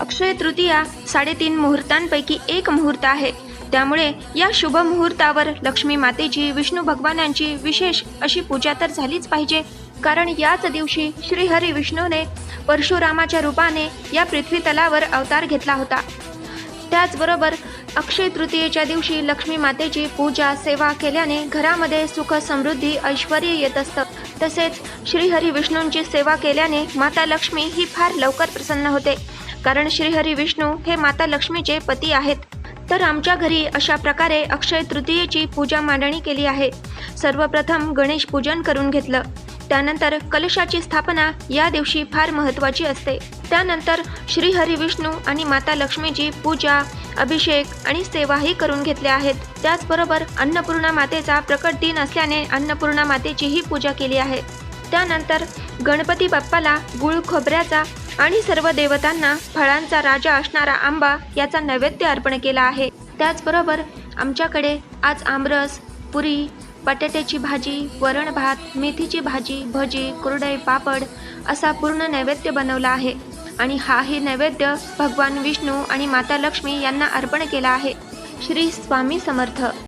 अक्षय तृतीया साडेतीन मुहूर्तांपैकी एक मुहूर्त आहे. त्यामुळे या शुभ मुहूर्तावर लक्ष्मी मातेची विष्णू भगवानांची विशेष अशी पूजा तर झालीच पाहिजे. कारण याच दिवशी श्रीहरी विष्णूने परशुरामाच्या रूपाने या पृथ्वी तलावर अवतार घेतला होता. त्याचबरोबर अक्षय तृतीयेच्या दिवशी लक्ष्मी मातेची पूजा सेवा केल्याने घरामध्ये सुख समृद्धी ऐश्वर येत असतं. तसेच श्रीहरी विष्णूंची सेवा केल्याने माता लक्ष्मी ही फार लवकर प्रसन्न होते. कारण श्रीहरी विष्णू हे माता लक्ष्मीचे पती आहेत. तर आमच्या घरी अशा प्रकारे अक्षय तृतीयेची पूजा मांडणी केली आहे. सर्वप्रथम गणेश पूजन करून घेतलं. त्यानंतर कलशाची स्थापना या दिवशी फार महत्त्वाची असते. त्यानंतर श्रीहरी विष्णू आणि माता लक्ष्मीची पूजा अभिषेक आणि सेवाही करून घेतल्या आहेत. त्याचबरोबर अन्नपूर्णा मातेचा प्रकट दिन असल्याने अन्नपूर्णा मातेचीही पूजा केली आहे. त्यानंतर गणपती बाप्पाला गुळ खोबऱ्याचा आणि सर्व देवतांना फळांचा राजा असणारा आंबा याचा नैवेद्य अर्पण केला आहे. त्याचबरोबर आमच्याकडे आज आमरस पुरी बटाट्याची भाजी वरण भात मेथीची भाजी भजी कुरडई पापड असा पूर्ण नैवेद्य बनवला आहे. आणि हाही नैवेद्य भगवान विष्णू आणि माता लक्ष्मी यांना अर्पण केला आहे. श्री स्वामी समर्थ.